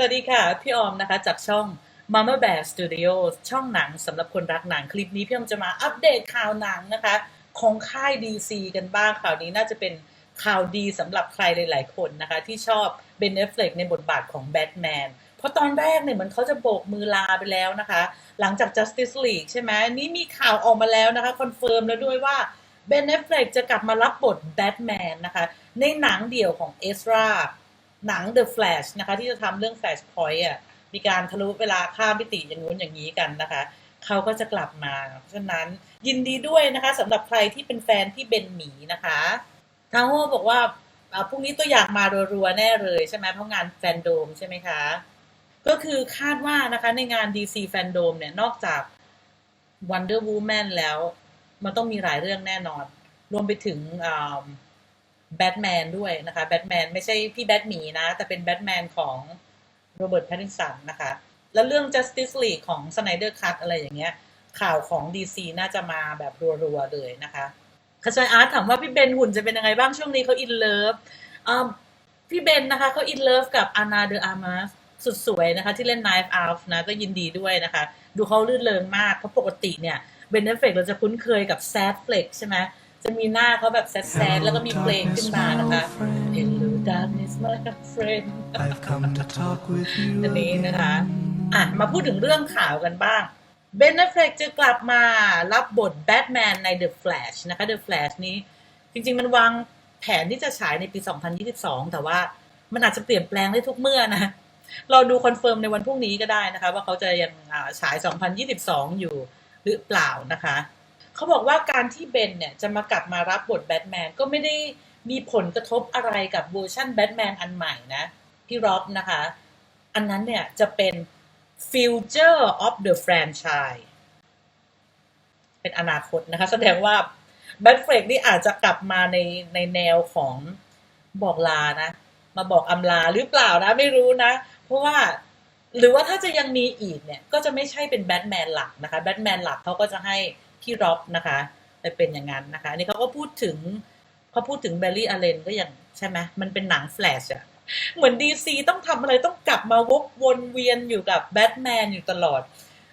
สวัสดีค่ะ พี่ออมนะคะจากช่อง Mama Bear Studio ช่องหนังสำหรับคนรักหนังคลิปนี้พี่ออมจะมาอัปเดตข่าวหนังนะคะ ของค่าย DC กันบ้างข่าวนี้น่าจะเป็นข่าวดีสำหรับใครหลาย ๆ คนนะคะ ที่ชอบเบนเนฟเฟลกในบทบาทของแบทแมนเพราะตอนแรกเนี่ยเหมือนเขาจะโบกมือลาไปแล้วนะคะ หลังจาก Justice League ใช่ไหมนี่มีข่าวออกมาแล้วนะคะคอนเฟิร์มแล้วด้วยว่าเบนเนฟเฟลกจะกลับมารับบทแบทแมนนะคะในหนังเดี่ยวของเอสรา หนัง The Flash นะคะ ที่จะทำเรื่อง Flashpoint อะมีการทะลุเวลาข้ามมิติอย่างนู้นอย่างนี้กันนะคะ เขาก็จะกลับมา เพราะฉะนั้นยินดีด้วยนะคะสำหรับใครที่เป็นแฟนที่เบนหมีนะคะทางโฮบอกว่าอ่าพรุ่งนี้ตัวอยากมารัวๆแน่เลยใช่ไหมเพราะงานแฟนโดมใช่ไหมคะ ก็คือคาดว่านะคะในงาน DC แฟนโดมเนี่ย นอกจาก Wonder Woman แล้ว มันต้องมีหลายเรื่องแน่นอน รวมไปถึง แบทแมนด้วยนะคะแบทแมนไม่ใช่พี่แบทหมีนะ แต่เป็นแบทแมนของโรเบิร์ตแพตตินสันนะคะ แล้วเรื่อง Justice League ของ Snyder Cut อะไรอย่างเงี้ย ข่าวของ DC น่าจะมาแบบรัวๆเลยนะคะขจายอาร์ตถามว่าพี่เบนหุ่นจะเป็นยังไงบ้างช่วงนี้เขาอินเลิฟพี่เบนนะคะเขาอินเลิฟกับอานาเดออามาสสุดสวยนะคะ ที่เล่น Knife Out นะก็ยินดีด้วยนะคะ ดูเขาลื่นเริงมาก เพราะปกติเนี่ยเบนเนฟเฟกเราจะคุ้นเคยกับ Sad Flex ใช่ไหม จะมีหน้าเขาแบบแซดๆแล้วก็มีเพลงขึ้นมานะคะ Hello darkness my friend I've come to talk with you อันนี้นะคะ again. อะ มาพูดถึงเรื่องข่าวกันบ้างเบนเนฟเฟกจะกลับมารับบทแบทแมนใน The Flash นะคะ The Flash นี้จริงๆมันวางแผนที่จะฉายในปี 2022 แต่ว่ามันอาจจะเปลี่ยนแปลงได้ทุกเมื่อนะเราดูคอนเฟิร์มในวันพรุ่งนี้ก็ได้นะคะ ว่าเขาจะยังอ่าฉาย 2022 อยู่หรือเปล่านะคะ เขาบอกว่าการที่เบนเนี่ยจะมากลับมารับบทแบทแมนก็ไม่ได้มีผลกระทบอะไรกับเวอร์ชันแบทแมนอันใหม่นะ พี่ร็อบนะคะ อันนั้นเนี่ยจะเป็น future of the franchise เป็นอนาคตนะคะ แสดงว่าแบทเฟรกนี่อาจจะกลับมาในในแนวของบอกลานะ มาบอกอำลาหรือเปล่านะไม่รู้นะ เพราะว่าหรือว่าถ้าจะยังมีอีกเนี่ย ก็จะไม่ใช่เป็นแบทแมนหลักนะคะแบทแมนหลักเขาก็จะให้ พี่ร็อบนะคะไปเป็นอย่างนั้นนะคะอันนี่เขาก็พูดถึงเขาพูดถึงเบลลี่อาเลนก็อย่างใช่ไหมมันเป็นหนังแฟลชอะเหมือนดีซีต้องทำอะไรต้องกลับมาวกวนเวียนอยู่กับแบทแมนอยู่ตลอด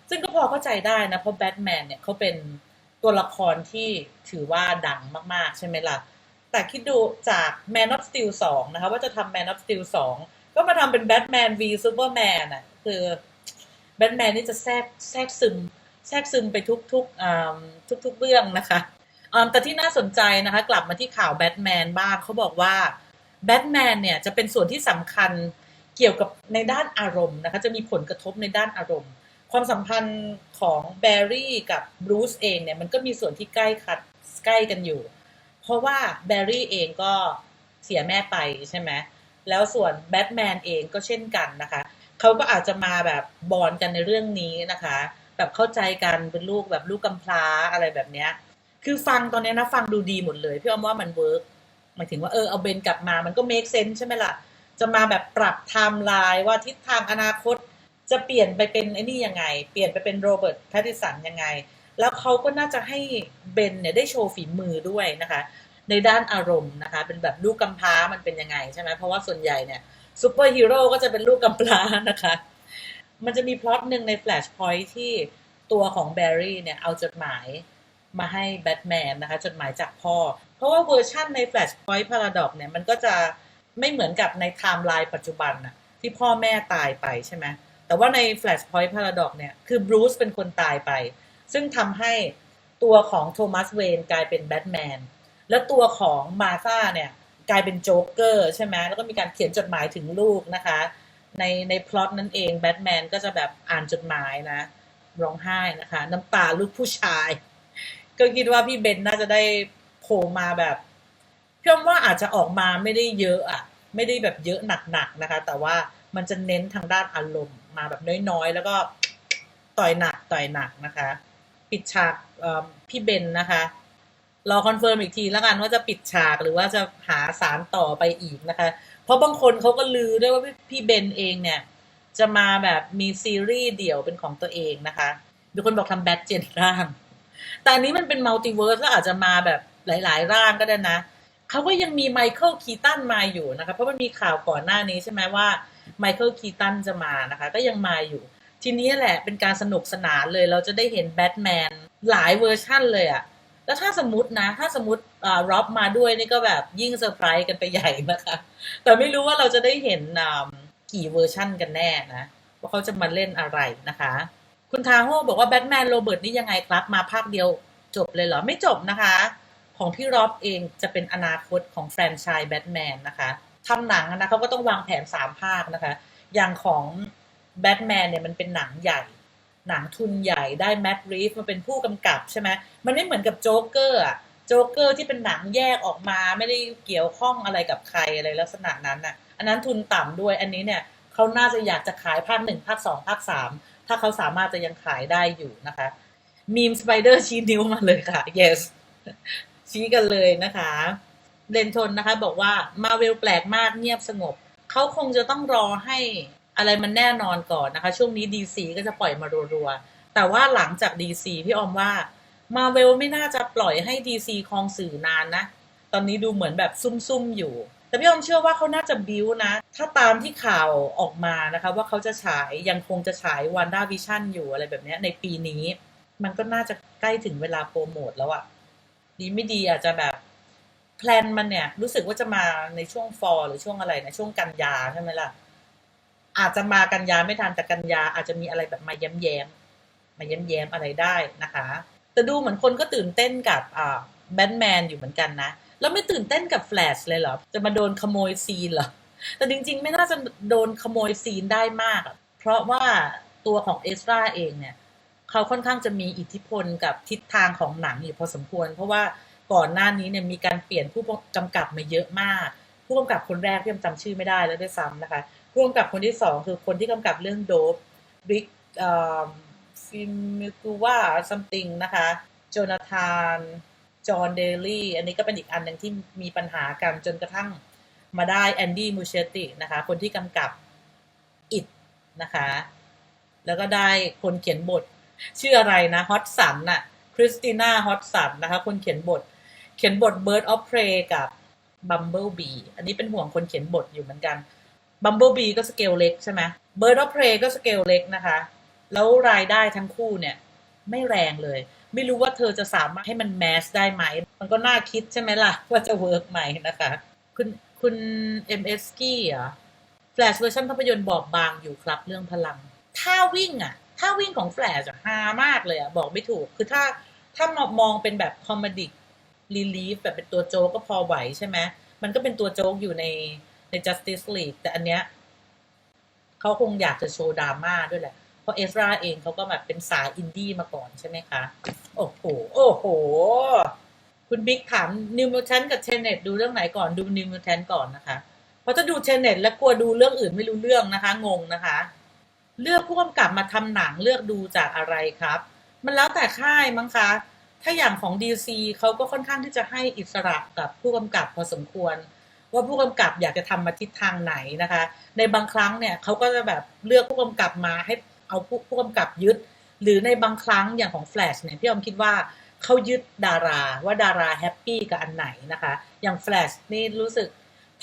ซึ่งก็พอเข้าใจได้นะ เพราะแบทแมนเนี่ยเขาเป็นตัวละครที่ถือว่าดังมากๆ ใช่ไหมล่ะ แต่คิดดูจาก Man of Steel 2 นะคะ ว่าจะทำ Man of Steel 2 ก็มาทำเป็น Batman v Superman อะ คือแบทแมนนี่จะแทรกแทรกซึม แทรกซึมไปทุกๆอ่าทุกเรื่องนะคะแต่ที่น่าสนใจนะคะ กลับมาที่ข่าวแบทแมนบ้างเขาบอกว่าแบทแมนเนี่ยจะเป็นส่วนที่สำคัญเกี่ยวกับในด้านอารมณ์นะคะ จะมีผลกระทบในด้านอารมณ์ ความสัมพันธ์ของแบร์รี่กับบรูซเองเนี่ยมันก็มีส่วนที่ใกล้คัดใกล้กันอยู่ เพราะว่าแบร์รี่เองก็เสียแม่ไปใช่ไหมแล้วส่วนแบทแมนเองก็เช่นกันนะคะ เขาก็อาจจะมาแบบบอนกันในเรื่องนี้นะคะ แบบเข้าใจกันเป็นลูกแบบลูกกำพร้าอะไรแบบเนี้ย คือฟังตอนนี้นะฟังดูดีหมดเลยพี่อ้อมว่ามันเวิร์กหมายถึงว่าเออเอาเบนกลับมามันก็เมคเซน s e ใช่ไหมล่ะ จะมาแบบปรับไทม์ไลน์ว่าทิศทางอนาคตจะเปลี่ยนไปเป็นไอ้นี่ยังไง เปลี่ยนไปเป็นโรเบิร์ตแพตติสันยังไง แล้วเขาก็น่าจะให้เบนเนี่ยได้โชว์ฝีมือด้วยนะคะ ในด้านอารมณ์นะคะ เป็นแบบลูกกำพร้ามันเป็นยังไงใช่ไหมเพราะว่าส่วนใหญ่เนี่ยซูเปอร์ฮีโร่ก็จะเป็นลูกกำพร้านะคะ มันจะมีพล็อตหนึ่งใน Flashpoint ที่ตัวของแบร์รี่เนี่ยเอาจดหมายมาให้แบทแมนนะคะจดหมายจากพ่อ เพราะว่าเวอร์ชั่นใน Flashpoint Paradox เนี่ยมันก็จะไม่เหมือนกับในไทม์ไลน์ปัจจุบันน่ะที่พ่อแม่ตายไปใช่ไหมแต่ว่าใน Flashpoint Paradox เนี่ยคือบรูซเป็นคนตายไป ซึ่งทำให้ตัวของโทมัสเวนกลายเป็นแบทแมนแล้วตัวของมาธาเนี่ยกลายเป็นโจ๊กเกอร์ใช่ไหมแล้วก็มีการเขียนจดหมายถึงลูกนะคะ ในในพล็อตนั่นเองแบทแมนก็จะแบบอ่านจดหมายนะ ร้องไห้นะคะ น้ำตาลูกผู้ชาย ก็คิดว่าพี่เบนน่าจะได้โผล่มาแบบพี่อว่าอาจจะออกมาไม่ได้เยอะอะไม่ได้แบบเยอะหนักๆนะคะ แต่ว่ามันจะเน้นทางด้านอารมณ์มาแบบน้อยๆ แล้วก็ต่อยหนักต่อยหนักนะคะ ปิดฉากพี่เบนนะคะรอคอนเฟิร์มอีกทีแล้วกันว่าจะปิดฉากหรือว่าจะหาสารต่อไปอีกนะคะ เพราะบางคนเขาก็ลือด้วยว่าพี่พี่เบนเองเนี่ย จะมาแบบมีซีรีส์เดี่ยวเป็นของตัวเองนะคะมีคนบอกทำแบทเจนร่าง แต่อันนี้มันเป็นมัลติเวิร์สก็อาจจะมาแบบหลาย ๆ ร่างก็ได้นะเขาก็ยังมีไมเคิลคีตันมาอยู่นะคะ เพราะมันมีข่าวก่อนหน้านี้ใช่ไหมว่าไมเคิลคีตันจะมานะคะ ก็ยังมาอยู่ ทีนี้แหละเป็นการสนุกสนานเลยเราจะได้เห็นแบทแมนหลายเวอร์ชั่นเลยอะ แล้วถ้าสมมตินะ ถ้าสมมติอ่าร็อบมาด้วยนี่ก็แบบยิ่งเซอร์ไพรส์กันไปใหญ่นะคะ แต่ไม่รู้ว่าเราจะได้เห็นอ่ากี่เวอร์ชั่นกันแน่นะ ว่าเขาจะมาเล่นอะไรนะคะ คุณทาโฮบอกว่าแบทแมนโรเบิร์ตนี่ยังไงครับ มาภาคเดียวจบเลยเหรอ ไม่จบนะคะ ของพี่ร็อบเองจะเป็นอนาคตของแฟรนไชส์แบทแมนนะคะทำหนังนะเขาก็ต้องวางแผนสามภาคนะคะ อย่างของแบทแมนเนี่ยมันเป็นหนังใหญ่ หนังทุนใหญ่ได้แมดรีฟมาเป็นผู้กำกับใช่ไหมมันไม่เหมือนกับโจ๊กเกอร์อะโจ๊กเกอร์ที่เป็นหนังแยกออกมาไม่ได้เกี่ยวข้องอะไรกับใครอะไรลักษณะนั้นน่ะ อันนั้นทุนต่ำด้วยอันนี้เนี่ยเขาน่าจะอยากจะขายภาคหนึ่งภาคสองภาคสามถ้าเขาสามารถจะยังขายได้อยู่นะคะมีมสไปเดอร์ชี้นิ้วมาเลยค่ะ yes ชี้กันเลยนะคะเดนทนนะคะบอกว่ามาเวลแปลกมากเงียบสงบ เขาคงจะต้องรอให้ อะไรมันแน่นอนก่อนนะคะ ช่วงนี้ DC ก็จะปล่อยมารัวๆ แต่ว่าหลังจาก DC พี่ออมว่ามาเวลไม่น่าจะปล่อยให้ DC ครองสื่อนานนะ ตอนนี้ดูเหมือนแบบซุ่มๆอยู่ แต่พี่ออมเชื่อว่าเขาน่าจะบิวนะ ถ้าตามที่ข่าวออกมานะคะ ว่าเขาจะฉายยังคงจะฉายวันด้าวิชั่นอยู่อะไรแบบนี้ในปีนี้ มันก็น่าจะใกล้ถึงเวลาโปรโมทแล้วอะดีไม่ดีอาจจะแบบแพลนมันเนี่ยรู้สึกว่าจะมาในช่วงฟอร์หรือช่วงอะไรนะช่วงกันยาใช่ไหมล่ะ อาจจะมากันยาไม่ทันแต่กันยาอาจจะมีอะไรแบบมาแย้มแย้มมาแย้มแย้มอะไรได้นะคะ แต่ดูเหมือนคนก็ตื่นเต้นกับอ่าแบทแมนอยู่เหมือนกันนะ แล้วไม่ตื่นเต้นกับแฟลชเลยเหรอ จะมาโดนขโมยซีนเหรอ แต่จริงๆ ไม่น่าจะโดนขโมยซีนได้มาก เพราะว่าตัวของเอสราเองเนี่ย เขาค่อนข้างจะมีอิทธิพลกับทิศทางของหนังอยู่พอสมควร เพราะว่าก่อนหน้านี้เนี่ยมีการเปลี่ยนผู้กำกับมาเยอะมาก ผู้กำกับคนแรกที่จำชื่อไม่ได้แล้วด้วยซ้ำนะคะ ผู้กำกับคนที่สองคือคนที่กำกับเรื่องโดบริกฟิมิกูว่าซัมติงนะคะโจนาธานจอห์นเดลี่อันนี้ก็เป็นอีกอันหนึ่งที่มีปัญหากันจนกระทั่งมาได้แอนดี้มูเชตินะคะ คนที่กำกับอิดนะคะ แล้วก็ได้คนเขียนบท ชื่ออะไรนะฮอตสันน่ะคริสติน่าฮอตสันนะคะ คนเขียนบท เขียนบท Bird of Prey กับ Bumblebee อันนี้เป็นห่วงคนเขียนบทอยู่เหมือนกัน Bumblebee ก็สเกลเล็กใช่ไหม Bird of Prey ก็สเกลเล็กนะคะ แล้วรายได้ทั้งคู่เนี่ยไม่แรงเลย ไม่รู้ว่าเธอจะสามารถให้มันแมสได้ไหม มันก็น่าคิดใช่ไหมล่ะ ว่าจะเวิร์กไหมนะคะ คุณคุณ MS กี้เหรอแฟลชเวอร์ชันภาพยนตร์บอบบางอยู่ครับเรื่องพลัง ถ้าวิ่งอะ ถ้าวิ่งของแฟลชฮามากเลยอะ บอกไม่ถูก คือถ้าถ้ามองเป็นแบบคอมเมดี้รีลีฟแบบเป็นตัวโจ๊กก็พอไหวใช่ไหมมันก็เป็นตัวโจ๊กอยู่ใน ใน Justice League แต่อันเนี้ยเขาคงอยากจะโชว์ดราม่าด้วยแหละ เพราะเอสราเองเขาก็แบบเป็นสายอินดี้มาก่อนใช่ไหมคะ โอ้โห โอ้โห คุณบิ๊กถามนิวมิวแทนกับเทเน็ตดูเรื่องไหนก่อนดูนิวมิวแทนก่อนนะคะ เพราะถ้าดูเทเน็ตแล้วกลัวดูเรื่องอื่นไม่รู้เรื่องนะคะ งงนะคะ เลือกผู้กำกับมาทำหนังเลือกดูจากอะไรครับ มันแล้วแต่ค่ายมั้งคะถ้าอย่างของ DC เขาก็ค่อนข้างที่จะให้อิสระกับผู้กำกับพอสมควร ว่าผู้กำกับอยากจะทำมาทิศทางไหนนะคะ ในบางครั้งเนี่ยเขาก็จะแบบเลือกผู้กำกับมาให้เอาผู้ผู้กำกับยึด หรือในบางครั้งอย่างของ Flash เนี่ยพี่ออมคิดว่าเขายึดดาราว่าดาราแฮปปี้กับอันไหนนะคะ อย่าง Flash นี่รู้สึก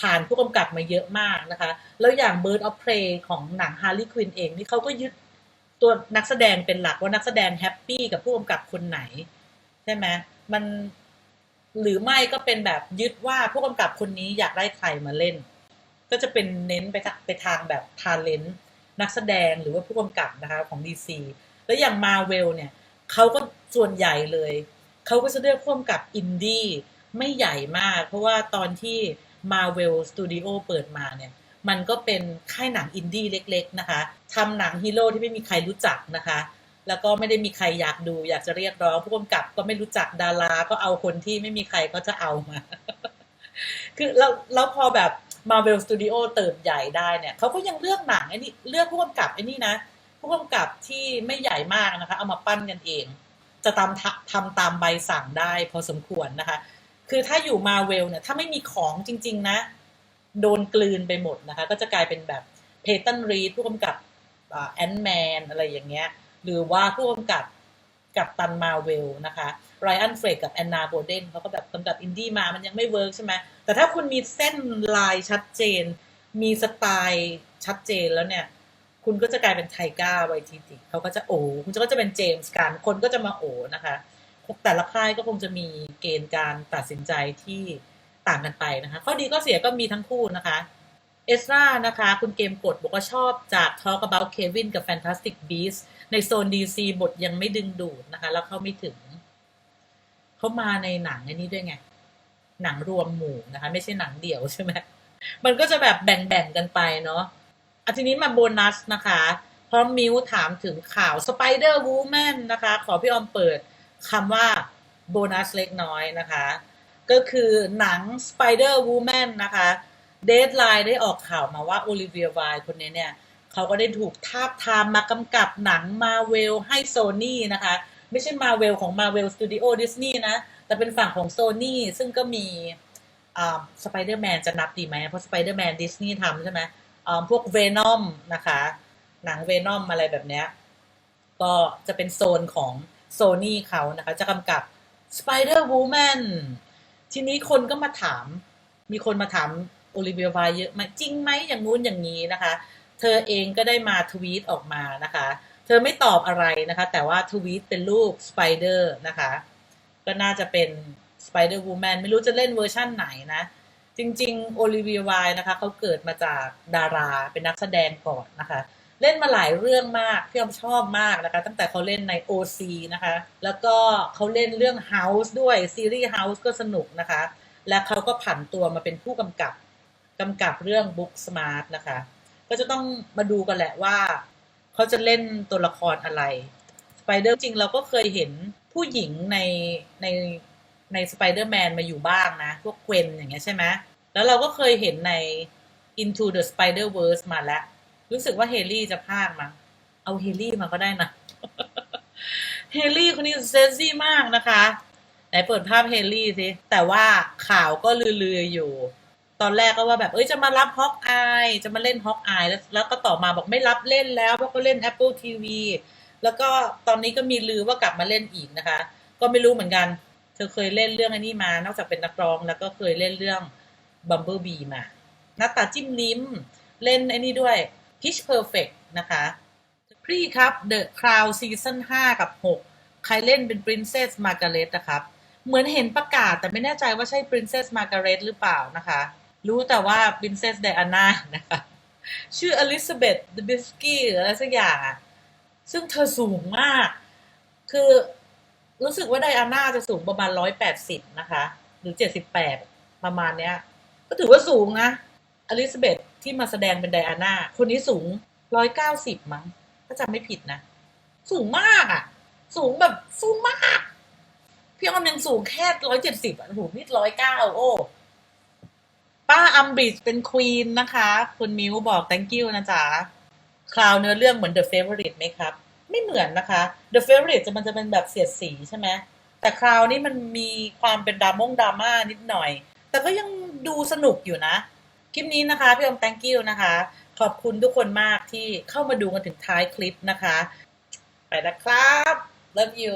ผ่านผู้กำกับมาเยอะมากนะคะ แล้วอย่าง Bird of Prey ของหนัง Harley Quinn เองนี่เขาก็ยึดตัวนักแสดงเป็นหลักว่านักแสดงแฮปปี้กับผู้กำกับคนไหน ใช่ไหมมัน หรือไม่ก็เป็นแบบยึดว่าผู้กำกับคนนี้อยากได้ใครมาเล่น ก็จะเป็นเน้นไปทางไปทางแบบทาเลนต์นักแสดงหรือว่าผู้กำกับนะคะของ DC แล้วอย่างมาเวลเนี่ยเขาก็ส่วนใหญ่เลยเขาก็จะเลือกผู้กำกับอินดี้ไม่ใหญ่มาก เพราะว่าตอนที่ Marvel Studio เปิดมาเนี่ย มันก็เป็นค่ายหนังอินดี้เล็ก ๆ นะคะทำหนังฮีโร่ที่ไม่มีใครรู้จักนะคะ แล้วก็ไม่ได้มีใครอยากดู อยากจะเรียกร้องผู้กำกับก็ไม่รู้จักดาราก็เอาคนที่ไม่มีใครก็จะเอามา คือแล้วแล้วพอแบบ Marvel Studio เติบใหญ่ได้เนี่ยเขาก็ยังเลือกหนังไอ้นี่เลือกผู้กำกับไอ้นี่นะผู้กำกับที่ไม่ใหญ่มากนะคะ เอามาปั้นกันเอง จะทำทำทำตามใบสั่งได้พอสมควรนะคะ คือถ้าอยู่มาเวลเนี่ยถ้าไม่มีของจริง ๆ นะ โดนกลืนไปหมดนะคะ ก็จะกลายเป็นแบบเพตันรีดผู้กำกับแอนด์แมนอะไรอย่างเงี้ย หรือว่าผู้กำกับกับตันมาเวลนะคะไรอันเฟรกกับแอนนาโบเดนเขาก็แบบกำกับอินดี้มามันยังไม่เวิร์กใช่ไหมแต่ถ้าคุณมีเส้นลายชัดเจน มีสไตล์ชัดเจนแล้วเนี่ย คุณก็จะกลายเป็นไทก้าไวทีติเขาก็จะโอคุณก็จะเป็นเจมส์กันคนก็จะมาโอนะคะแต่ละค่ายก็คงจะมีเกณฑ์การตัดสินใจที่ต่างกันไปนะคะ ข้อดีก็เสียก็มีทั้งคู่นะคะ เอสรานะคะ คุณเกมกดบอกว่าชอบจาก Talk about Kevin กับ Fantastic Beasts ในโซน DC บทยังไม่ดึงดูดนะคะ แล้วเข้าไม่ถึง เขามาในหนังอันนี้ด้วยไง หนังรวมหมู่นะคะ ไม่ใช่หนังเดี่ยวใช่ไหมมันก็จะแบบแบ่งๆกันไปเนาะอะทีนี้มาโบนัสนะคะ พราะมิวถามถึงข่าว Spider Woman นะคะ ขอพี่ออมเปิดคำว่าโบนัสเล็กน้อยนะคะ ก็คือหนัง Spider Woman นะคะ เด d ไลน์ได้ออกข่าวมาว่าโอลิเวียไวคนนี้เนี่ย เขาก็ได้ถูกทาบทามมากำกับหนังมาเวลให้โซ n y นะคะ ไม่ใช่มาเวลของ Marvel Studio Disney นะ แต่เป็นฝั่งของ Sony ซึ่งก็มีสไปเดอร์แมนจะนับดีไหมเพราะสไปเดอร์แมนดิสนีย์ทำใช่ไหมพวกเวนอมนะคะ หนังเวนอมอะไรแบบเนี้ยก็จะเป็นโซนของโซนี่เขานะคะ จะกำกับ Spider Woman ทีนี้คนก็มาถาม มีคนมาถามโอลิเวียไวเยอะไหมจริงไหมอย่างงู้นอย่างนี้นะคะ เธอเองก็ได้มาทวีตออกมานะคะ เธอไม่ตอบอะไรนะคะ แต่ว่าทวีตเป็นรูปสไปเดอร์นะคะ ก็น่าจะเป็น Spider Woman ไม่รู้จะเล่นเวอร์ชั่นไหนนะ จริงๆโอลิเวียไวนะคะเขาเกิดมาจากดาราเป็นนักแสดงก่อนนะคะ เล่นมาหลายเรื่องมากพี่ออมชอบมากนะคะ ตั้งแต่เขาเล่นใน OC นะคะ แล้วก็เขาเล่นเรื่อง House ด้วยซีรีส์ House ก็สนุกนะคะ และเขาก็ผันตัวมาเป็นผู้กำกับกำกับเรื่อง Book Smart นะคะ ก็จะต้องมาดูกันแหละว่า เขาจะเล่นตัวละครอะไรสไปเดอร์จริงเราก็เคยเห็นผู้หญิงในในในสไปเดอร์แมนมาอยู่บ้างนะ พวกเกวนอย่างเงี้ยใช่ไหมแล้วเราก็เคยเห็นใน Into the Spider-Verse มาแล้ว รู้สึกว่าเฮลี่จะพากมั้งเอาเฮลี่มาก็ได้นะ เฮลี่คนนี้เซซี่มากนะคะ ไหนเปิดภาพเฮลี่สิ แต่ว่าข่าวก็ลือๆอยู่ ตอนแรกก็ว่าแบบเอ้ยจะมารับฮอกอายจะมาเล่นฮอกอายแล้วแล้วก็ต่อมาบอกไม่รับเล่นแล้วเพราะก็เล่น Apple TV แล้วก็ตอนนี้ก็มีลือว่ากลับมาเล่นอีกนะคะ ก็ไม่รู้เหมือนกัน เธอเคยเล่นเรื่องอันนี้มา นอกจากเป็นนักร้องแล้วก็เคยเล่นเรื่อง Bumblebee มาหน้าตาจิ้มลิ้ม เล่นไอ้นี่ด้วย Pitch Perfect นะคะพรีครับ The Crown Season 5กับ 6 ใครเล่นเป็น Princess Margaret นะครับ เหมือนเห็นประกาศแต่ไม่แน่ใจว่าใช่ Princess Margaret หรือเปล่านะคะ รู้แต่ว่า Princess Diana นะคะชื่อ Elizabeth the Bisky หรืออะไรสักอย่างซึ่งเธอสูงมาก คือรู้สึกว่าไดอาน่าจะสูงประมาณ180นะคะ หรือ78ปดประมาณเนี้ย ก็ถือว่าสูงนะ อลิซาเบธที่มาแสดงเป็นไดอาน่า คนนี้สูง190มั้ง ถ้าจำไม่ผิดนะ สูงมากอะ่ะ สูงแบบสูงมาก พี่ออมยังสูงแค่170อะหูนี่109โอ้ ป้าอัมบริดเป็นควีนนะคะ คุณมิวบอก thank you นะจ๊ะ คราวเนื้อเรื่องเหมือน The Favorite ไหมครับ ไม่เหมือนนะคะ The Favorite จะมันจะเป็นแบบเสียดสีใช่ไหมแต่คราวนี้มันมีความเป็นดรามงดราม่านิดหน่อย แต่ก็ยังดูสนุกอยู่นะ คลิปนี้นะคะ พี่อม thank you นะคะ ขอบคุณทุกคนมากที่เข้ามาดูกันถึงท้ายคลิปนะคะ ไปนะครับ love you